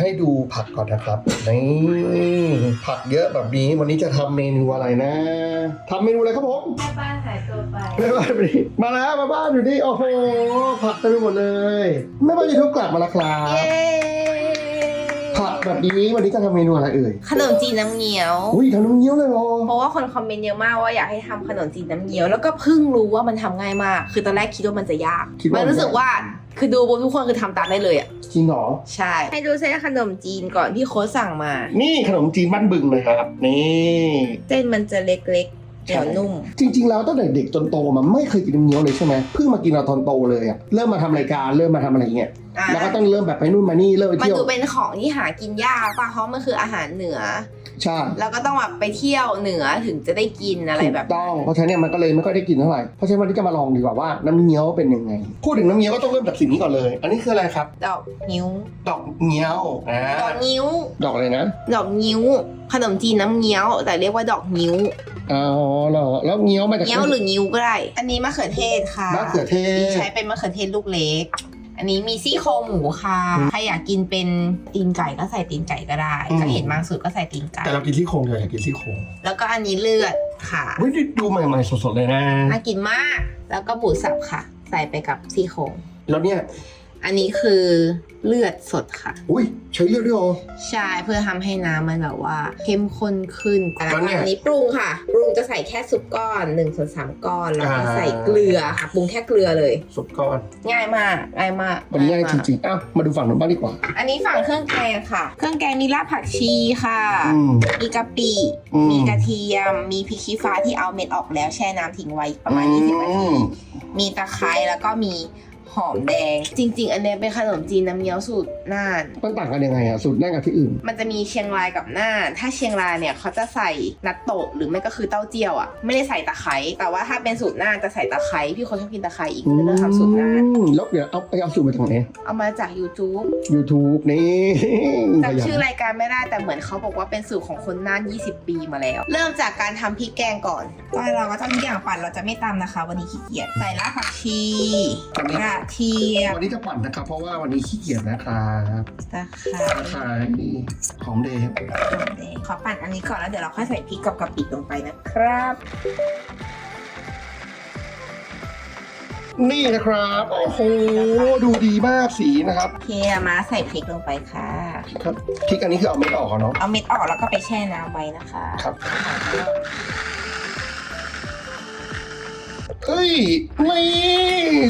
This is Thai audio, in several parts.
ให้ดูผักก่อนนะครับ นี่ผักเยอะแบบนี้ วันนี้จะทำเมนูอะไรนะทำเมนูอะไรครับผมแม่บ้านหายตัวไปแม่บ้านอยู่นี่มาแล้วมาบ้านอยู่นี่โอ้โหผักเต็มไปหมดเลยแม่บ้านยูทูบกลับมาแล้วครับเย้ผัก แบบนี้วันนี้จะทำเมนูอะไรเอ่ยขนมจีนน้ำเงี้ยว อุ้ยทำน้ำเงี้ยวเลยเหรอเพราะว่าคนคอมเมนต์เยอะมากว่าอยากให้ทำขนมจีนน้ำเงี้ยวแล้วก็เพิ่งรู้ว่ามันทำง่ายมาก คือตอนแรกคิดว่ามันจะยาก คิดว่ามันรู้สึกว่าคือดูปุ๊บทุกคนคือทำตามได้เลยอะ จริงเหรอ ใช่ ให้ดูเส้นขนมจีนก่อนที่โค้ชสั่งมา นี่ขนมจีนบ้านบึงเลยครับ นี่ เส้นมันจะเล็กๆ เหนียวนุ่ม จริง ๆ แล้วตั้งแต่เด็กจนโตมันไม่เคยกินน้ำเงี้ยวเลยใช่ไหมเพิ่งมากินเราตอนโตเลยอะเริ่มมาทำรายการเริ่มมาทำอะไรเงี้ยอะแล้วก็ต้องเริ่มแบบไปนู่นมานี่เริ่มไปมันเที่ยวดูเป็นของที่หากินยากป่ะเพราะมันคืออาหารเหนือ ใช่แล้วก็ต้องแบบไปเที่ยวเหนือถึงจะได้กินอะไรถูกแบบต้องเพราะฉะนั้นเนี่ยมันก็เลยไม่ค่อยได้กินเท่าไหร่เพราะฉะนั้นวันนี้จะมาลองดีกว่าว่าน้ำเงี้ยวเป็นยังไง พูดถึงน้ำเงี้ยวก็ต้องเริ่มจากสิ่งนี้ก่อนเลย อันนี้คืออะไรครับ ดอกนิ้ว ดอกเงี้ยวอ่าดอกนิ้ว ดอกอะไรนะ ดอกนิ้ว ขนมจีนน้ำเงี้ยว แต่เรียกว่าดอกนิ้ว อ๋อเหรอแล้วเงี้ยวมาจากเงี้ยวหรือนิ้วก็ได้ อันนี้มะเขือเทศค่ะมะเขือเทนี่ศใช้เป็นมะเขือเทศลูกเล็ก อันนี้มีซี่โครงหมูค่ะ ใครอยากกินเป็นตีนไก่ก็ใส่ตีนไก่ก็ได้ ก็เห็นมากสุดก็ใส่ตีนไก่ แต่เรากินซี่โครงเดียวอยากกินซี่โครงแล้วก็อันนี้เลือดค่ะเฮ้ยนี่ดูใหม่ๆสดๆเลยนะ น่ากินมาก แล้วก็บูสับค่ะ ใส่ไปกับซี่โครงแล้วเนี่ย อันนี้คือเลือดสดค่ะ อุ้ยใช้เลือดด้วยเหรอ ใช่เพื่อทำให้น้ำมันแบบว่าเข้มข้นขึ้นแต่แล้วเนี่ย อันนี้ปรุงค่ะ ปรุงจะใส่แค่ซุปก้อน1นส่วนสก้อนแล้วก็อ่าใส่เกลือค่ะ ปรุงแค่เกลือเลยสุดก้อนง่ายมากง่ายมากมันง่ายจริงๆอ้าวมาดูฝั่งนู้นบ้างดีกว่า อันนี้ฝั่งเครื่องแกงค่ะ เครื่องแกงมีรากผักชีค่ะ อืม มีกะปิ อืม มีกระเทียม มีพริกชี้ฟ้าที่เอาเม็ดออกแล้วแช่น้ำทิ้งไว้ประมาณ20นาอืทีมมีตะไคร้แล้วก็มี หอมแดง จริง ๆ อันเนี้ยเป็นขนมจีนน้ำเงี้ยวสูตรน่าน มันต่างกันยังไงอะสูตรแรกกับที่อื่น มันจะมีเชียงรายกับน่าน ถ้าเชียงรายเนี่ยเขาจะใส่นัตโตะหรือไม่ก็คือเต้าเจี้ยวอะ ไม่ได้ใส่ตะไคร้ แต่ว่าถ้าเป็นสูตรน่านจะใส่ตะไคร้ พี่คนชอบกินตะไคร้อีกก็เลยเลือกทำสูตรน่าน อืมแล้วเดี๋ยวเอาไปเอาสูตรมาจากไหน เอามาจาก YouTube YouTube นี่ขยันจำชื่อรายการไม่ได้แต่เหมือนเขาบอกว่าเป็นสูตรของคนน่าน 20 ปีมาแล้ว เริ่มจากการทำพริกแกงก่อน ตอนเราก็ต้องทุกอย่างปั่นเราจะไม่ตำนะคะ วันนี้ขี้เกียจใส่รากผักชีกระเทียมวันนี้จะปั่นนะครับ เพราะว่าวันนี้ขี้เกียจนะครับตะไคร้ตะไคร้หอมแดงหอมแดงขอปั่นอันนี้ก่อนแล้วเดี๋ยวเราค่อยใส่พริกกับกะปิลงไปนะครับ นี่นะครับ โอ้โหดูดีมากสีนะครับโอเคมาใส่พริกลงไปค่ะครับพริกอันนี้คือเอาเม็ดออกอะเนาะเอาเม็ดออกแล้วก็ไปแช่น้ำไว้นะคะ ครับ เฮ้ยนี่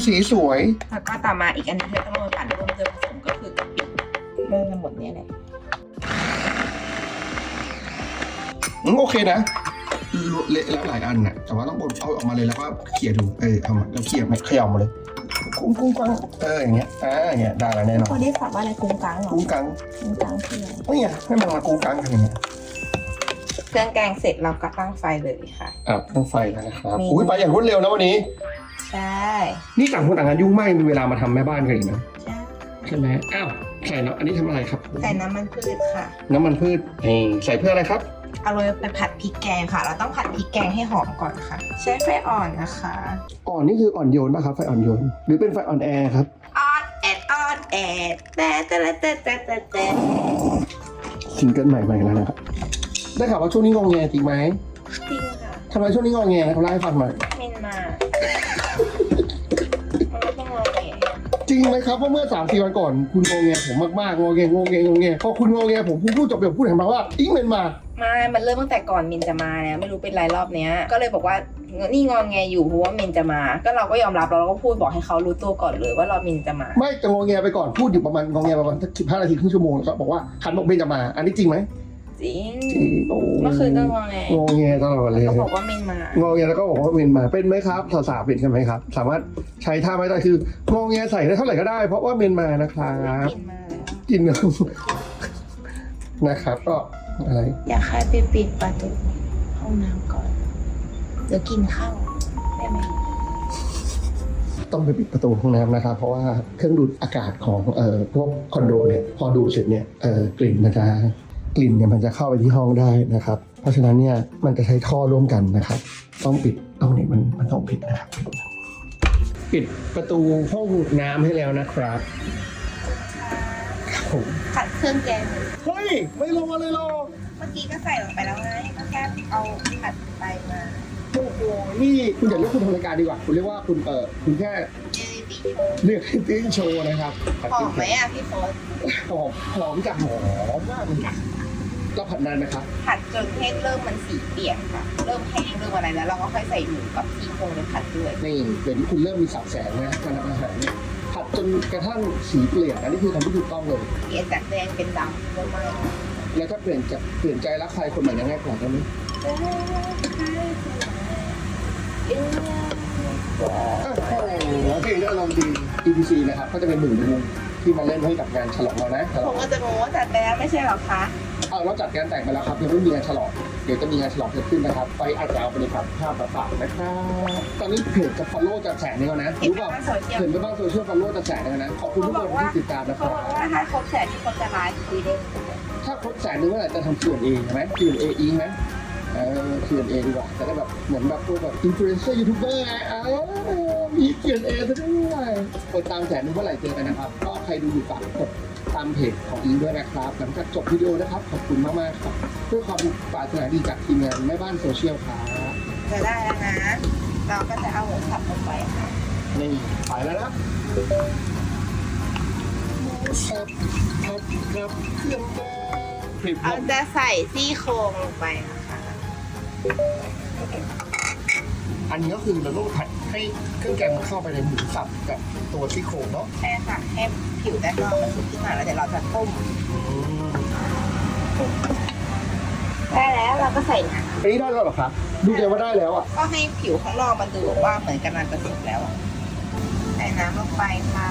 สีสวย แล้วก็ต่อมาอีกอันหนึงที่ต้องมาปั่นร่วมด้วยผสมก็คือกะปิเริ่มทั้งหมดเนี่ยแหละอืมโอเคนะเละแล้วหลายอันน่ะ แต่ว่าต้องบดเอาออกมาเลยแล้วก็เขี่ยดูเออเอามาแล้วเขี่ยมาเขย่ามาเลย กุ้งกุ้งกังเอออย่างเงี้ยอ่าอย่างเงี้ยได้แล้วแน่นอนคนได้ฝากว่าอะไรกุ้งกังเหรอกุ้งกังกุ้งกังคืออะไร นี่ไงให้มันมากุ้งกังกันอย่างเงี้ย เครื่องแกงเสร็จเราก็ตั้งไฟเลยค่ะ อะตั้งไฟแล้วนะครับมีอุ้ยไปอย่างรวดเร็วนะวันนี้ ใช่นี่ต่างคนต่างกันยุ่งมากมีเวลามาทำแม่บ้านกันอีกนะใช่ใช่ไหมอ้าวใส่แล้วอันนี้ทำอะไรครับ ใส่น้ำมันพืชค่ะ น้ำมันพืชนี่ใส่เพื่ออะไรครับ เอาโรยไปผัดพริกแกงค่ะ เราต้องผัดพริกแกงให้หอมก่อนค่ะ ใช้ไฟอ่อนนะคะอ่อนนี่คืออ่อนโยนป่ะครับไฟอ่อนโยน หรือเป็นไฟอ่อนแอครับออดแอดออดแอดแต่แต่แต่แต่แต่แต่ซิงเกิลใหม่มาอีกแล้วนะครับ ได้ข่าวว่าช่วงนี้งองแงจริงไหมจริงค่ะทำไมช่วงนี้งองแงนะครับเล่าให้ฟังหน่อยเมนมามันไม่ต้องรอเลยจริงไหมครับเพราะเมื่อสามสี่วันก่อนคุณงองแงผมมากๆงองแงงองแงงองแงพอคุณงองแงผมพูดจบแบบพูดเห็นมาว่าอิงเมนมาไม่มันเริ่มตั้งแต่ก่อนมินจะมาแล้วไม่รู้เป็นไรรอบเนี้ย ก็เลยบอกว่านี่งองแงอยู่เพราะว่ามินจะมา ก็เราก็ยอมรับแล้วเราก็พูดบอกให้เขารู้ตัวก่อนเลยว่าเรามินจะมา ไม่จะงองแงไปก่อนพูดอยู่ประมาณงองแงประมาณสิบห้านาทีครึ่งชั่วโมงแล้วก็บอกว่าหันบอกเมนจะมา อันนี้จริงไหม จริงจริงโอ้เมื่อคืนก็งองแงงองแงตลอดเลย ก็บอกว่ามินมางอแงแล้วก็บอกว่าเมนมาเป็นไหมครับสาวๆเป็นกันไหมครับ สามารถใช้ท่าไม่ได้คืองอแงใส่ได้เท่าไหร่ก็ได้ เพราะว่าเมนมานะครับกินมาแล้วกินเนอะนะครับก็อะไรอยากให้ไปปิดประตูห้องน้ำก่อนเดี๋ยวกินข้าวได้ไหมต้องไปปิดประตูห้องน้ำนะครับ เพราะว่าเครื่องดูดอากาศของเอ่อพวกคอนโดเนี่ยพอดูดเสร็จเนี่ยเอ่อกลิ่นมันจะ กลิ่นเนี่ยมันจะเข้าไปที่ห้องได้นะครับ เพราะฉะนั้นเนี่ยมันจะใช้ท่อร่วมกันนะครับ ต้องปิดต้องเนี่ยมันมันต้องปิดนะครับ ปิดประตูห้องน้ำให้แล้วนะครับโอ้ถุงผัดเครื่องแกงเฮ้ยไม่รอเลยหรอเมื่อกี้ก็ใส่ลงไปแล้วไงก็แค่เอาผัดไปมาโอ้โหนี่คุณอย่าเรียกคุณทำรายการดีกว่า คุณเรียกว่าคุณเออคุณแค่เจลิติโชว์เรียกติ้งโชว์นะครับหอมไหมอะพี่โฟนหอมหอมจากหอมมากเลยค่ะ เราผัดนานไหมครับผัดจนให้เริ่มมันสีเปลี่ยนค่ะ เริ่มแห้งเริ่มอะไรแล้ว เราก็ค่อยใส่หมูกับซี่โครงในผัดด้วยนี่เดี๋ยวนี้คุณเริ่มมีสับแสงนะการทำอาหารเนี่ยผัดจนกระทั่งสีเปลี่ยนอันนี้คือทำที่ถูกต้องเลย เปลี่ยนจากแดงเป็นดำเริ่มไหมแล้วถ้าเปลี่ยนจะเปลี่ยนใจรักใครคนใหม่ยังไงกว่าได้ไหมอะโอ้โหเพลงนี้อารมณ์ดี EPC นะครับก็จะเป็นหนึ่งในวง ที่มาเล่นให้กับงานฉลองเรานะฉลผองมก็จะงงว่าจัดไปแล้วไม่ใช่หรอคะเอาเราจัดงานแต่งไปแล้วครับยังไม่มีงานฉลองเดี๋ยวจะมีงานฉลองเกิดขึ้นนะครับ ไปอาจจะเอาไปเลยครับภาพมาฝากนะครับตอนนี้เพจจะ follow จะแสนนึงแล้วนะเห็นรู้ไหมเปล่าว่าโซเชียลเห็นไปบ้างโซเชียล follow จะแสนนึงแล้วนะขอบคุณทุกคนที่ติดตามนะคเขารับบอกว่าถ้าครบแสนที่คนจะไลฟ์คุยได้ถ้าครบแสนนึงเมื่อไหร่จะทำ Q&A ใช่ไหม Q&A อิงไหมเออ Q&A ดีกว่าจะได้แบบเหมือนแบบพวกแบบอินฟลูเอนเซอร์ยูทูบเบอร์ไงเออมี Q&A ซะด้วยกดตามแสนนึงเมื่อไหร่เจอกันนะครับก็ ใครดูอยู่ฝากกดตามเพจของอิงด้วยนะครับ หลังจากจบวิดีโอนะครับ ขอบคุณมากๆครับเพื่อความปรารถนาดีจากทีมงานแม่บ้านโซเชียลครับจะได้แล้วนะ เราก็จะเอาหมูสับลงไปค่ะนี่ไปแล้วนะครับครับครับครับเครื่องแกงคลิปคเรารับจะใส่ซี่โครงลงไปนะคะ อันนี้ก็คือเราต้องผัด ให้เครื่องแกงมันเข้าไปในหมูสับกับตัวซี่โครงเนาะใช่ค่ะให้ผิวด้านนอกมันสุกขึ้นมาแล้วเดี๋ยวเราจะต้มได้แล้วเราก็ใส่น้อันนี้ได้แล้วเหรอครับ ดูใจว่าได้แล้วอะำก็ให้ผิวข้างนอกมันดูว่าเหมือนกำลังจะสุกแล้วอะใส่น้ำลงไปค่ะ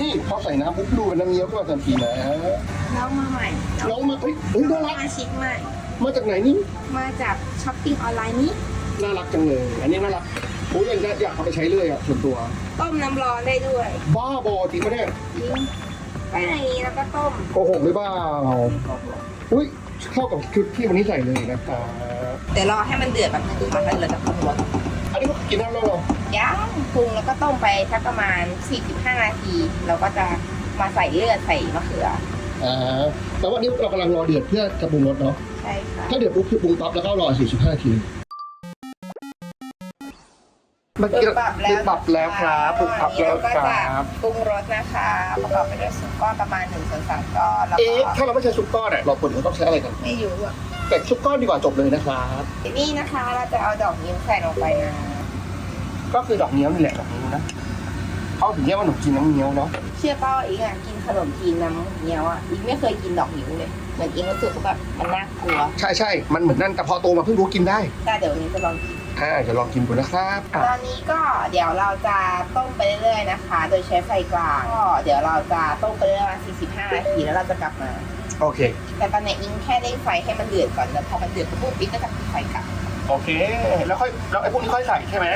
นี่พอใส่น้ำปุ๊บดูเป็นน้ำเงี้ยวขึ้นมาทันทีนะน้องมาใหม่น้องมาเฮ้ยเฮ้ยน่ารักมาชิกใหม่ มาจากไหนนี่มาจากช้อปปิ้งออนไลน์นี้ น่ารักจังเลย อันนี้น่ารักโอ้ยอยากอยากเอาไปใช้เลยอะส่วนตัว ต้มน้ำร้อนได้ด้วยบ้าบอจริงปะเนี่ยยิงไปในนี้แล้วก็ต้มโกหกหรือเปล่าอุ้ยเข้ากับชุดที่วันนี้ใส่เลยนะครับเดี๋ยวรอให้มันเดือดแบบนึงค่ะแล้วเราจะปรุงรสอันนี้ก็กินน้ำแล้วเหรอย่างปรุงแล้วก็ต้มไปสักประมาณ 45 นาที เราก็จะมาใส่เลือดใส่มะเขืออ่าแต่ว่านี้เรากำลังรอเดือดเพื่อจะปรุงรสเนาะใช่ค่ะถ้าเดือดปุ๊บคือปรุงปั๊บแล้วก็รอ 45 นาที เมื่อปรุกี้งปรับแล้วปรับแล้วครับปรุงปรับแล้วก็คจะรับ ปรุงรสนะคะ ประกอบไปด้วยซุปก้อนประมาณ1นึ่งส่วนสามก้อนแล้วเอ๊ะ ก็ถ้าเราไม่ใช้ซุปก้อนอะเราควรจะต้องใช้อะไรกัน ไม่รู้อะแต่ซุปก้อนดีกว่าจบเลยนะครับนี่นะคะเราจะเอาดอกนิ้วใส่ลงไปนะก็คือดอกเงี้ยวนี่แหละดอกเงี้ยวนะเขาถึงเรียกว่าขนมจีนน้ำเงี้ยวเนาะ เชื่อเป้าอีกอะกินขนมจีนน้ำเงี้ยวอะอีกไม่เคยกินดอกนิ้วเลยเหมือนอีกรู้สึกว่าแบบมันน่ากลัวใช่ใช่ มันเหมือนนั่นแต่พอโตมาเพิ่งรู้กินได้ แต่เดี๋ยววันนี้จะลองกิน อ่าเดี๋ยวลองกินดูนะครับอะตอนนี้ก็เดี๋ยวเราจะต้มไปเรื่อยๆนะคะ โดยใช้ไฟกลางก็เดี๋ยวเราจะต้มไปเรื่อยๆประมาณ45นาทีแล้วเราจะกลับมา โอเค แต่ตอนนี้อิงแค่เร่งไฟให้มันเดือดก่อนแล้วพอมันเดือดปุ๊บอิงก็จะปิดไฟกลับโอเค แล้วค่อยแล้วไอ้พวกนี้ค่อยใส่ใช่ไหม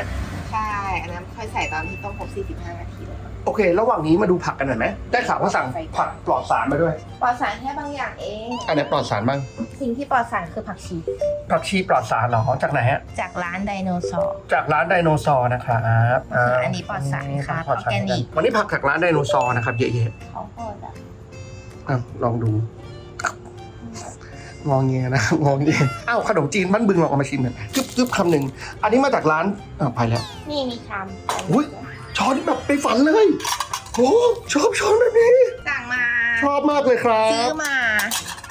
ใช่อันนั้นค่อยใส่ตอนที่ต้มครบ45นาทีเลย โอเค ระหว่างนี้มาดูผักกันหน่อยไหมได้ข่าวว่าสั่งผักปลอดสารมาด้วย ปลอดสารแค่บางอย่างเอง อันไหนปลอดสารบ้างสิ่งที่ปลอดสารคือผักชีผักชีปลอดสารเหรอจากไหนฮะจากร้านไดโนเสาร์จากร้านไดโนเสาร์นะครับาอันนี้ปลอดสารค่ะปลอดสารออร์แกนิก วันนี้ผักจากร้านไดโนเสาร์นะครับเยอะเขาโคตรอะๆอะลองดูงองเงียนะงองเงียอ้าวขนมจีนบ้านบึงลองเอามาชิมหน่อยกึบกึบคำหนึ่งอันนี้มาจากร้านอ่าไปแล้ว นี่มีคอุ๊ย ช้อนแบบไปฝันเลยโอ้ชอบช้อนแบบนี้ำสั่งมาชอบมากเลยครัซื้อบมา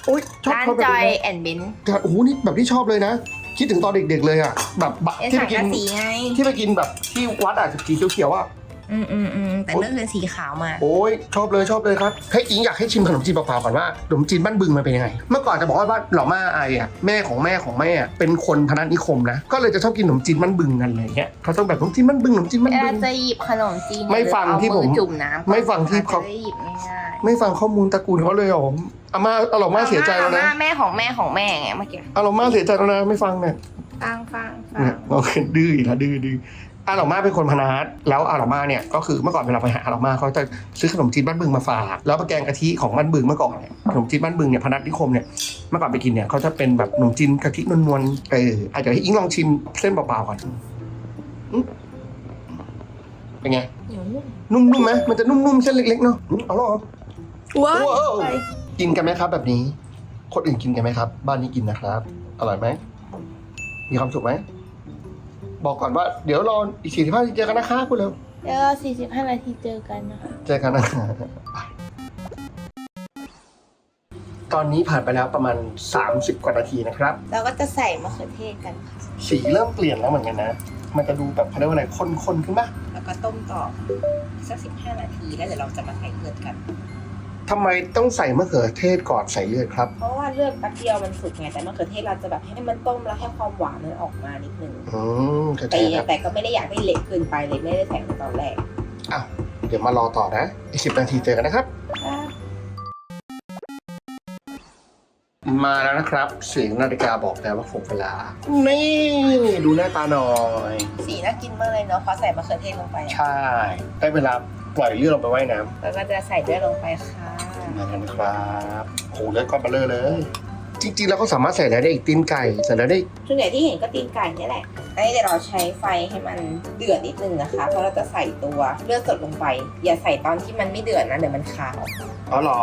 โอ้ยชอบร้านช้อนแบบจอยนี้แอนด์เบนแต่โอ้โหนี่แบบที่ชอบเลยนะ คิดถึงตอนเด็กๆเลยอะแบบบะเอที่สัไปงกิกะนสีไง ที่ไปกินแบบที่วัดอะสีเขียวๆอะ อืมอืมอืมแต่เลือกเป็นสีขาวมา โอ้ยชอบเลยชอบเลยครับให้อิงอยากให้ชิมขนมจีนเปล่าๆก่อนว่าขนมจีนบ้านบึงมันเป็นยังไง เมื่อก่อนจะบอกว่าบ้านเหล่ามาไออะแม่ของแม่ของแม่เป็นคนพนัสนิคมนะก็เลยจะชอบกินขนมจีนบ้านบึงกันอะไรเงี้ยเขาต้องแบบขนมจีนบ้านบึงขนมจีนบ้านเวบึลาง จะหยิบขนมจีนไม่ฟังที่ผมเอาอจุ่มน้ำไม่ฟังที่เขา จะได้หยิบง่ายไม่ฟังข้อมูลตระกูลเขาเลยเหรออาม่าอาหลอๆมาเสียใจแล้วนะอาม่าแม่ของแม่ของแม่ไงเมื่อกี้อาหลอมาเสียใจแล้วนะไม่ฟังเนี่ย ฟังฟังฟัเนี่งยเราดื้ออีกแล้วดื้อดื้อ อาหลอมาเป็นคนพนัสแล้วอาหลอมาเนี่ยก็คือเมื่อก่อนเวลาไปหาอาหลอมาเขาจะซื้อขนมจีนบ้านบึงมาฝากแล้วปลาแกงกะทิของบ้านบึงเมื่อก่อนเนี่ยขนมจีนบ้านบึงเนี่ยพนัสนิคมเนี่ยเมื่อก่อนไปกินเนี่ยเขาจะเป็นแบบขนมจีนกะทินวลๆเอออาจจะให้อิงลองชิมเส้นเปล่าๆก่อนอืมเป็นไงเหนียวนุ่มนุ่มๆไหมมันจะนุ่มๆเส้นเล็กๆเนาะอืมเอาหรอว้าว้าวไปกินกันไหมครับ แบบนี้ คนอื่นกินกันไหมครับ บ้านนี้กินนะครับ อร่อยไหมมีความสุขไหม บอกก่อนว่าเดี๋ยวรออีกสี่สิบห้าทีเจอกันนะครับพูดเร็วเดี๋ยวสี่สิบห้านาทีเจอกันนะคะ เจอกันนะครับตอนนี้ผ่านไปแล้วประมาณ 30 กว่านาทีนะครับ เราก็จะใส่มะเขือเทศกันค่ะ สีเริ่มเปลี่ยนแล้วเหมือนกันนะ มันจะดูแบบเขาเรียกว่าอะไรข้นๆขึ้นปะแล้วก็ต้มต่อสักสิบห้านาทีแล้วเดี๋ยวเราจะมาใส่เลือดกัน ทำไมต้องใส่มะเขือเทศก่อนใส่เลือดครับ เพราะว่าเลือดแป๊บเดียวมันสุกไงแต่มะเขือเทศเราจะแบบให้มันต้มแล้วให้ความหวานมันออกมานิดนึงอืมเข้าใจแต่ครับแต่ก็ไม่ได้อยากให้เละเกินไปเลยไม่ได้ใส่ในตอนแรกอ้าวเดี๋ยวมารอต่อนะอีกสิบนาทีเจอกันนะครับมาแล้วนะครับ เสียงนาฬิกาบอกแล้วว่าครบเวลา นี่ ดูหน้าตาหน่อย สีน่ากินมากเลยเนาะเพราะใส่มะเขือเทศลงไป ใช่ ได้เวลา ปล่อยเลือดลงไปว่ายน้แล้วก็จะใส่เลือดลงไปค่ะำมากันครับโหเลือดก้อนเบลอเลย จริงๆแล้วก็สามารถใส่อะไรได้อีกตีนไก่ใส่อะไรได้อีกส่วนใหญ่ที่เห็นก็ตีนไก่นี่แหละอันนี้เดี๋ยวเราใช้ไฟให้มันเดือดนิดนึงนะคะ เพราะเราจะใส่ตัวเลือดสดลงไป อย่าใส่ตอนที่มันไม่เดือดนะเดี๋ยวมันคาว อ๋อเหรอ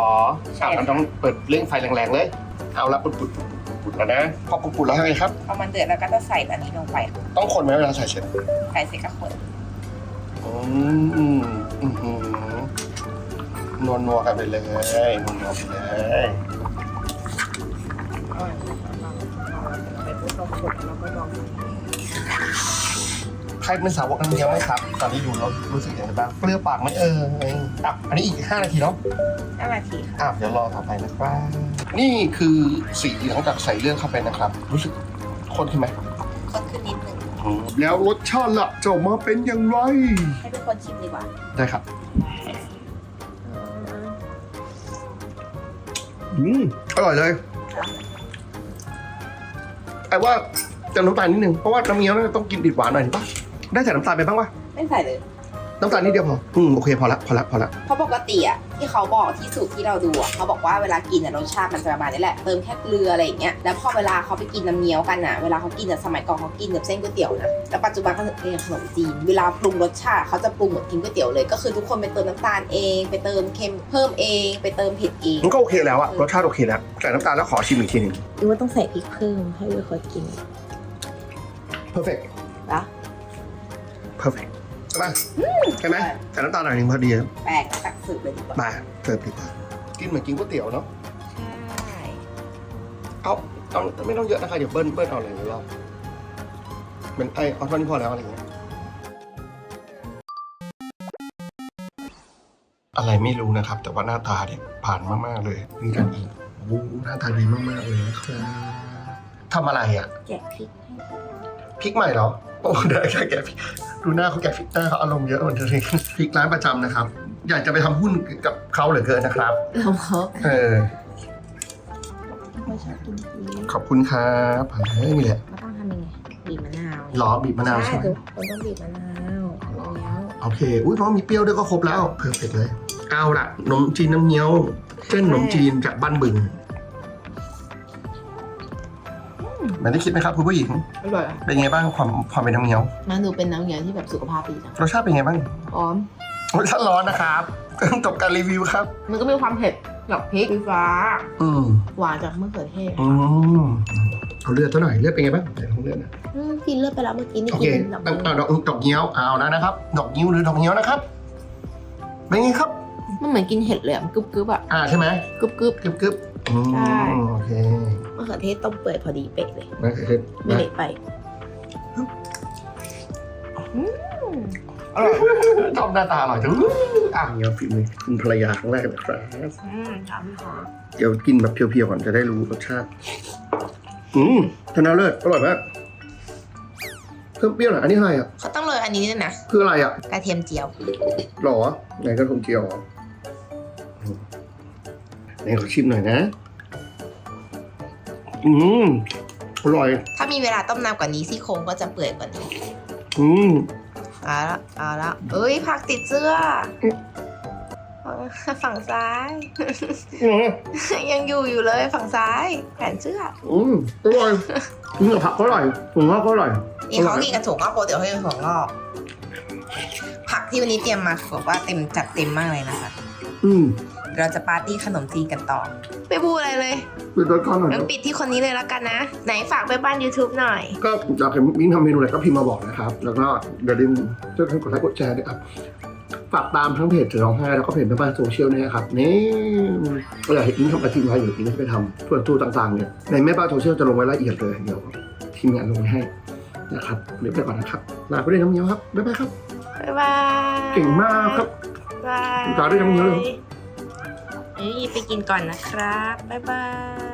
ใช่ อะเราต้องเปิดเร่งไฟแรงๆเลย เอาละปุดปุดปุดปุดปุดแล้วนะพอปุดปุดแล้วยังไงครับ พอมันเดือดเราก็จะใส่อันนี้ลงไปต้องคนไหมเวลาใส่เสร็จใส่เสร็จก็คน อืมอืมอืมนัวนัวๆกันไปเลยนัวนัวๆไปเลยเป็นผู้ชมกดแล้วก็ลองใครเป็นสาวกน้ำเงี้ยวไหมครับ ตอนนี้ดูแล้วรู้สึกยังไงบ้างเปรี้ยวปากไหมเอออะอันนี้อีก 5 นาทีเนาะห้านาทีค่ะอะเดี๋ยวรอต่อไปนะครับ นี่คือสีหลังจากใส่เลือดเข้าไปนะครับ รู้สึกข้นขึ้นไหมคนขึ้นนิดนึง อืมแล้วรสชาติล่ะจะออกมาเป็นอย่างไร ให้ทุกคนชิมดีกว่า ได้ครับ อืม อร่อยเลย ไอ้ว่าเติมน้ำตาลนิดนึง เพราะว่าน้ำเงี้ยวน่าจะต้องกินติดหวานหน่อยถูกปะได้ใส่น้ำตาลไปบ้างปะไม่ใส่เลย น้ำตาลนิดเดียวพอ อืมโอเคพอละพอละพอละเพราะปกติอะที่เขาบอกที่สูตรที่เราดูอะเขาบอกว่าเวลากินอะรสชาติมันจะประมาณนี้แหละเติมแค่เกลืออะไรอย่างเงี้ยแล้วพอเวลาเขาไปกินน้ำเงี้ยวกันอะเวลาเขากินอะสมัยก่อนเขากินแบบเส้นก๋วยเตี๋ยวนะแล้วปัจจุบันเขาเรียนขนมจีนเวลาปรุงรสชาติเขาจะปรุงเหมือนกินก๋วยเตี๋ยวเลย ก็คือทุกคนไปเติมน้ำตาลเองไปเติมเค็มเพิ่มเองไปเติมเผ็ดเองมันก็โอเคแล้วอะรสชาติโอเคแล้วใส่น้ำตาลแล้วขอชิมอีกทีหนึ่งหรือว่าต้องใส่พริกเพิ่มให้เวลากิน perfect นะ perfect ใช่ ปะใช่ไหมใส่น้ำตาลหน่อยหนึงพอดีครับแปลกตักสืบเลยดีกว่ามาเสิร์ฟดีกว่ากินเหมือนกินก๋วยเตี๋ยวเนาะใช่เอาเอาไม่ต้องเยอะนะคะเดี๋ยวเบิ้ลเบิ้ลเอาเลยเดี๋ยวเราเป็นไอเอาเท่านี้พอแล้วอะไรอย่างเงี้ยอะไรไม่รู้นะครับ แต่ว่าหน้าตาเนี่ยผ่านมากๆเลยมีกันอีกโอ้โหหน้าตาดีมากๆเลยนะครับทำอะไรอะแจกพริกให้พริกใหม่เหรอโอ้ได้แค่แกะพริก ดูหน้าเขาแกะพริกหน้าเขาอารมณ์เยอะเหมือนเดิมพริกร้านประจำนะครับ อยากจะไปทำหุ้นกับเขาเหลือเกินนะครับ เราเพาะเออ ไม่ชอบกินพริกขอบคุณครับผ่านเลยนี่แหละเราต้องทำยังไงบีบมะนาวหรอบีบมะนาวใช่ไหมทุกคนต้องบีบมะนาวแล้วโอเค อุ้ยเพราะมีเปรี้ยวด้วยก็ครบแล้ว เพอร์เฟกเลย เอาละขนมจีนน้ำเงี้ยว เส้นขนมจีนจากบ้านบึง มันได้คิดไหมครับคุณผู้หญิง อร่อยอะเป็นไงบ้างความความเป็นน้ำเงี้ยว มันดูเป็นน้ำเงี้ยวที่แบบสุขภาพดีจังรสชาติเป็นไงบ้างพร้อมรสชาติร้อนนะครับจบการรีวิวครับ มันก็มีความเผ็ดกับพริกฟ้า อืมหวานจากมะเขือเทศอืมเอาเลือดซะหน่อยเลือดเป็นไงบ้างเดี๋ยวเอาเลือดนะอืมกินเลือดไปแล้วเมื่อกี้นี่โอเคกินแบบดอกเอาดอกดอกเงี้ยวเอาแล้วนะครับ ดอกงิ้วหรือดอกเงี้ยวนะครับเป็นไงครับ มันเหมือนกินเห็ดเลยอะมันกรึบกรึบๆอะอ่าใช่ไหมกรึบกรึบกึบกึบ อืมใช่ โอเคๆมะเขือเทศต้มเปื่อยพอดีเป๊ะเลยมะเขือเทศไม่เละไป อร่อยชอบหน้าตาอร่อยจังอะเงี้ยวฝีมือคุณภรรยาครั้งแรกนะครับอืมถามพี่ขอเดี๋ยวกินแบบเพียวๆก่อนจะได้รู้รสชาติ อืมชนะเลิศอร่อยมากเพิ่มเปรี้ยวหน่อยอันนี้อะไรอะเขาต้องโรยอันนี้ด้วยนะ คืออะไรอะกระเทียมเจียว หรอไหนกระทงเจียวเหรออืม ไหนขอชิมหน่อยนะ อืมอร่อย ถ้ามีเวลาต้มนานกว่านี้ซี่โครงก็จะเปื่อยกว่านี้อืมเอาละเอาละเอ้ยผักติดเสื้อเออฝั่งซ้ายอืมยังอยู่อยู่เลยฝั่งซ้ายแขนเสื้ออืมอร่อยกินกับผักก็อร่อยผมว่าก็อร่อยนี่เขากินกระถุงงอกโปรตีนเขากินกระถุงงอกผักที่วันนี้เตรียมมาบอกว่าเต็มจัดเต็มมากเลยนะคะ อืม เราจะปาร์ตี้ขนมจีนกันต่อ ไม่พูดอะไรเลยเป็นตัวก้อนหน่อยงั้นปิดที่คนนี้เลยแล้วกันนะ ไหนฝากไปบ้าน YouTube หน่อย ก็อยากเห็นมิ้นทำเมนูอะไรก็พิมพ์มาบอกนะครับ แล้วก็อย่าลืมช่วยกันกดไลค์กดแชร์ด้วยครับ ฝากตามทั้งเพจเสือร้องไห้แล้วก็เพจแม่บ้านโซเชียลเนี่ยครับนี่ก็อยากเห็นอิงทำอาชีพอะไรอยู่อิงจะไปทำส่วนตัวต่างๆเนี่ยในแม่บ้านโซเชียลจะลงไว้ละเอียดเลยเดี๋ยวทีมงานลงไว้ให้นะครับเดี๋ยวไปก่อนนะครับลาไปด้วยน้ำเงี้ยวครับบ๊ายบายครับบ๊ายบายเก่งมากครับบ๊ายบาย ตาด้วยน้ำเงี้ยว เดี๋ยวยไปกินก่อนนะครับ บ๊ายบาย